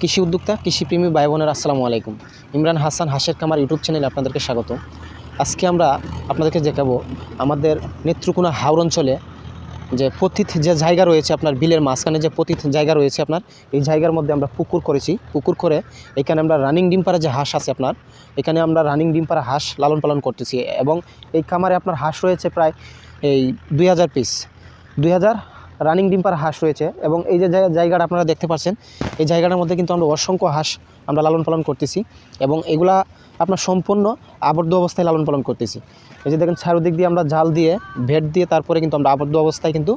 কৃষি উদ্যোক্তা, কৃষিপ্রেমী ভাই বোনের আসসালামু আলাইকুম। ইমরান হাসান, হাসের কামার ইউটিউব চ্যানেলে আপনাদেরকে স্বাগত। আজকে আমরা আপনাদেরকে দেখাবো আমাদের নেত্রকোনা হাওর অঞ্চলে যে পতিত যে জায়গা রয়েছে আপনার বিলের মাঝখানে, যে পতিত জায়গা রয়েছে আপনার, এই জায়গার মধ্যে আমরা পুকুর করেছি। পুকুর করে এখানে আমরা রানিং ডিম পাড়া যে হাঁস আছে আপনার, এখানে আমরা রানিং ডিম পাড়া হাঁস লালন পালন করতেছি। এবং এই খামারে আপনার হাঁস রয়েছে প্রায় এই দুই হাজার পিস দুই হাজার রানিং ডিম্পার হাঁস রয়েছে এবং এই যে জায়গাটা আপনারা দেখতে পাচ্ছেন, এই জায়গাটার মধ্যে কিন্তু আমরা অসংখ্য হাঁস আমরা লালন পালন করতেছি এবং এগুলা আপনার সম্পূর্ণ আবদ্ধ অবস্থায় লালন পালন করতেছি। এই যে দেখেন চারদিক দিয়ে আমরা জাল দিয়ে, ভেট দিয়ে তারপরে কিন্তু আমরা আবদ্ধ অবস্থায় কিন্তু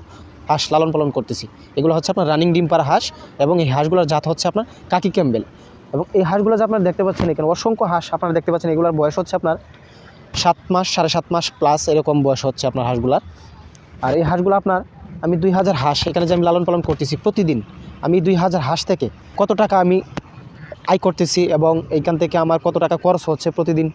হাঁস লালন পালন করতেছি। এগুলো হচ্ছে আপনার রানিং ডিম্পার হাঁস এবং এই হাঁসগুলোর জাত হচ্ছে আপনার কাকি ক্যাম্বেল। এবং এই হাঁসগুলো যে আপনারা দেখতে পাচ্ছেন এখানে অসংখ্য হাঁস আপনারা দেখতে পাচ্ছেন এগুলোর বয়স হচ্ছে আপনার সাত মাস, সাড়ে সাত মাস প্লাস এরকম বয়স হচ্ছে আপনার হাঁসগুলার। আর এই হাঁসগুলো আপনার আমি দুই হাজার হাঁস, এখানে যে আমি লালন পালন করতেছি প্রতিদিন, আমি দুই হাজার হাঁস থেকে কত টাকা আমি আয় করতেছি এবং এইখান থেকে আমার কত টাকা খরচ হচ্ছে প্রতিদিন?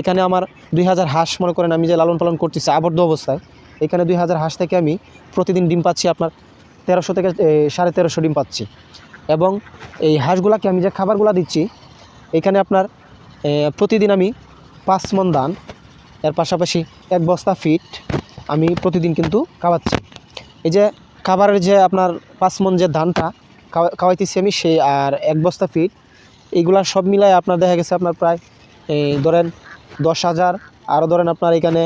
এখানে আমার দুই হাজার হাঁস, মনে করেন আমি যে লালন পালন করতেছি আবদ্ধ অবস্থায়, এখানে দুই হাজার হাঁস থেকে আমি প্রতিদিন ডিম পাচ্ছি আপনার তেরোশো থেকে সাড়ে তেরোশো ডিম পাচ্ছি। এবং এই হাঁসগুলাকে আমি যে খাবারগুলো দিচ্ছি, এখানে আপনার প্রতিদিন আমি পাঁচ মন ধান, এর পাশাপাশি এক বস্তা ফিট আমি প্রতিদিন কিন্তু খাওয়াচ্ছি। এই যে খাবারের যে আপনার পাঁচ মন যে ধানটা, খাওয়া, খাওয়াইতেছি আমি সেই আর এক বস্তা ফিট এইগুলা সব মিলায় আপনার দেখা গেছে আপনার প্রায় ধরেন দশ হাজার আরও ধরেন আপনার এখানে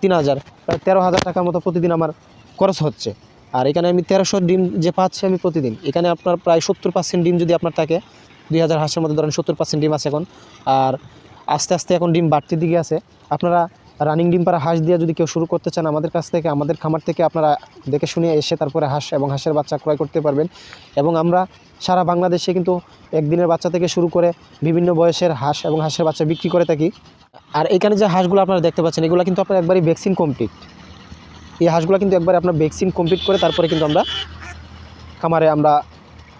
তিন হাজার, প্রায় তেরো হাজার টাকার মতো প্রতিদিন আমার খরচ হচ্ছে। আর এখানে আমি তেরোশো ডিম যে পাচ্ছি আমি প্রতিদিন, এখানে আপনার প্রায় সত্তর পার্সেন্ট ডিম যদি আপনার থাকে, দুই হাজার হাঁসের মধ্যে ধরেন সত্তর পার্সেন্ট ডিম আছে এখন। আর আস্তে আস্তে এখন ডিম বাড়তির দিকে আছে। আপনারা রানিং ডিম পাড়া হাঁস দিয়ে যদি কেউ শুরু করতে চান আমাদের কাছ থেকে, আমাদের খামার থেকে আপনারা দেখে শুনে এসে তারপরে হাঁস এবং হাঁসের বাচ্চা ক্রয় করতে পারবেন। এবং আমরা সারা বাংলাদেশে কিন্তু একদিনের বাচ্চা থেকে শুরু করে বিভিন্ন বয়সের হাঁস এবং হাঁসের বাচ্চা বিক্রি করে থাকি। আর এখানে যে হাঁসগুলো আপনারা দেখতে পাচ্ছেন, এগুলো কিন্তু আপনার একবারই ভ্যাকসিন কমপ্লিট। এই হাঁসগুলো কিন্তু একবারে আপনার ভ্যাকসিন কমপ্লিট করে তারপরে কিন্তু আমরা খামারে আমরা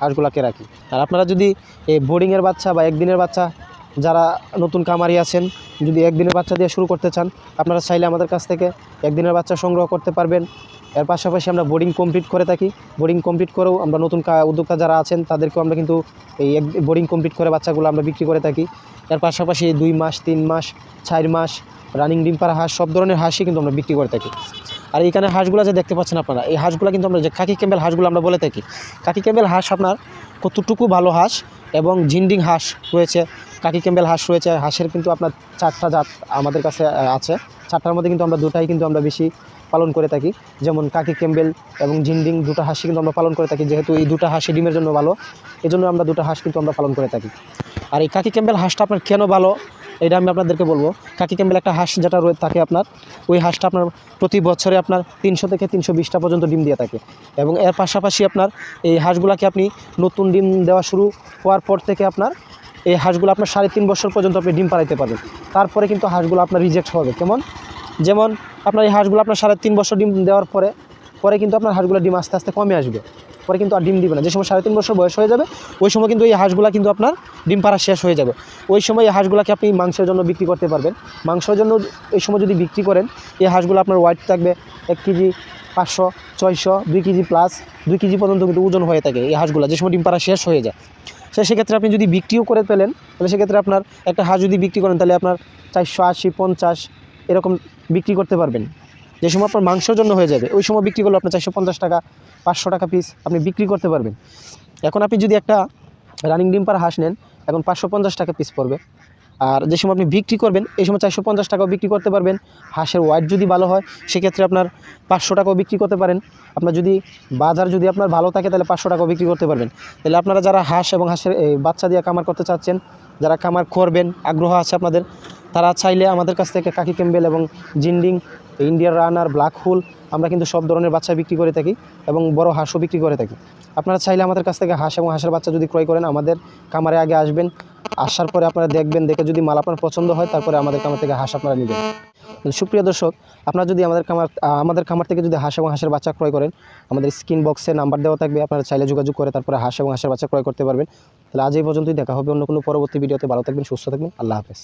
হাঁসগুলোকে রাখি। আর আপনারা যদি এই বোর্ডিংয়ের বাচ্চা বা একদিনের বাচ্চা যারা নতুন কামারি আছেন, যদি একদিনের বাচ্চা দিয়ে শুরু করতে চান, আপনারা চাইলে আমাদের কাছ থেকে একদিনের বাচ্চা সংগ্রহ করতে পারবেন। এর পাশাপাশি আমরা বোর্ডিং কমপ্লিট করে থাকি। বোর্ডিং কমপ্লিট করেও আমরা নতুন উদ্যোক্তা যারা আছেন, তাদেরকেও আমরা কিন্তু এই বোর্ডিং কমপ্লিট করে বাচ্চাগুলো আমরা বিক্রি করে থাকি। এর পাশাপাশি দুই মাস, তিন মাস, চার মাস রানিং ডিম হাঁস, সব ধরনের হাঁসই কিন্তু আমরা বিক্রি করে থাকি। আর এখানে হাঁসগুলো যে দেখতে পাচ্ছেন আপনারা, এই হাঁসগুলো কিন্তু আমরা যে কাকি ক্যাম্বেল হাঁসগুলো আমরা বলে থাকি। কাকি ক্যাম্বেল হাঁস আপনার কতটুকু ভালো হাঁস এবং ঝিন্ডিং হাঁস রয়েছে কাকি ক্যাম্বেল হাঁস রয়েছে, হাঁসের কিন্তু আপনার চারটা জাত আমাদের কাছে আছে। চারটার মধ্যে কিন্তু আমরা দুটাই কিন্তু আমরা বেশি পালন করে থাকি, যেমন কাকি ক্যাম্বেল এবং ঝিন্ডিং দুটো হাঁসই কিন্তু আমরা পালন করে থাকি, যেহেতু এই দুটো হাঁসি ডিমের জন্য ভালো এই জন্য আমরা দুটো হাঁস কিন্তু আমরা পালন করে থাকি। আর এই কাকি ক্যাম্বেল হাঁসটা আপনার কেন ভালো? এটা আমি আপনাদেরকে বলব। কাকি ক্যাম্বেল একটা হাঁস যেটা রয়ে থাকে আপনার, ওই হাঁসটা আপনার প্রতি বছরে আপনার তিনশো থেকে তিনশো বিশটা পর্যন্ত ডিম দিয়ে থাকে। এবং এর পাশাপাশি আপনার এই হাঁসগুলাকে আপনি নতুন ডিম দেওয়া শুরু হওয়ার পর থেকে আপনার এই হাঁসগুলো আপনার সাড়ে তিন বছর পর্যন্ত আপনি ডিম পাড়াইতে পারেন তারপরে কিন্তু হাঁসগুলো আপনার রিজেক্ট হবে। কেমন? যেমন আপনার এই হাঁসগুলো আপনার সাড়ে তিন বছর ডিম দেওয়ার পরে পরে কিন্তু আপনার হাঁসগুলো ডিম আস্তে আস্তে কমে আসবে। পরে কিন্তু আর ডিম দিবে না। যে সময় সাড়ে তিন বছর বয়স হয়ে যাবে, ওই সময় কিন্তু এই হাঁসগুলো কিন্তু আপনার ডিম পাড়া শেষ হয়ে যাবে। ওই সময় এই হাঁসগুলোকে আপনি মাংসের জন্য বিক্রি করতে পারবেন। মাংসের জন্য এই সময় যদি বিক্রি করেন, এই হাঁসগুলো আপনার ওয়েট থাকবে এক কেজি পাঁচশো, ছয়শো, দুই কেজি প্লাস দুই কেজি পর্যন্ত কিন্তু ওজন হয়ে থাকে এই হাঁসগুলো, যে সময় ডিম পাড়া শেষ হয়ে যায়। সে সেক্ষেত্রে আপনি যদি বিক্রিও করে পেলেন তাহলে সেক্ষেত্রে আপনার একটা হাঁস যদি বিক্রি করেন, তাহলে আপনার চারশো আশি, পঞ্চাশ এরকম বিক্রি করতে পারবেন। যে সময় আপনার মাংসের জন্য হয়ে যাবে, ওই সময় বিক্রি করলে আপনার চারশো পঞ্চাশ টাকা, পাঁচশো টাকা পিস আপনি বিক্রি করতে পারবেন। এখন আপনি যদি একটা রানিং ডিম পার হাঁস নেন, এখন পাঁচশো পঞ্চাশ টাকা পিস পড়বে। আর যে সময় আপনি বিক্রি করবেন, এই সময় চারশো পঞ্চাশ টাকাও বিক্রি করতে পারবেন। হাঁসের ওয়াইট যদি ভালো হয়, সেক্ষেত্রে আপনার পাঁচশো টাকাও বিক্রি করতে পারেন। আপনার যদি বাজার যদি আপনার ভালো থাকে, তাহলে পাঁচশো টাকাও বিক্রি করতে পারবেন। তাহলে আপনারা যারা হাঁস এবং হাঁসের বাচ্চা দিয়ে কামার করতে চাচ্ছেন, যারা কামার করবেন, আগ্রহ আছে আপনাদের, তারা চাইলে আমাদের কাছ থেকে কাকি ক্যাম্বেল এবং জিন্ডিং ইন্ডিয়ার রানার ব্ল্যাক হোল আমরা কিন্তু সব ধরনের বাচ্চা বিক্রি করে থাকি এবং বড় হাঁসও বিক্রি করে থাকি। আপনারা চাইলে আমাদের কাছ থেকে হাঁস এবং হাঁসের বাচ্চা যদি ক্রয় করেন, আমাদের কামারে আগে আসবেন, আসার পরে আপনারা দেখবেন, দেখে যদি মাল আপনার পছন্দ হয়, তারপরে আমাদের কামার থেকে হাঁস আপনারা নেবেন। সুপ্রিয় দর্শক, আপনারা যদি আমাদের খামার আমাদের খামার থেকে যদি হাঁস এবং হাঁসের বাচ্চা ক্রয় করেন, আমাদের স্ক্রিন বক্সে নাম্বার দেওয়া থাকবে, আপনারা চাইলে যোগাযোগ করে তারপরে হাঁস এবং হাঁসের বাচ্চা ক্রয় করতে পারবেন। তাহলে আজ এই পর্যন্তই, দেখা হবে অন্য কোনো পরবর্তী ভিডিওতে। ভালো থাকবেন, সুস্থ থাকবেন, আল্লাহ হাফেজ।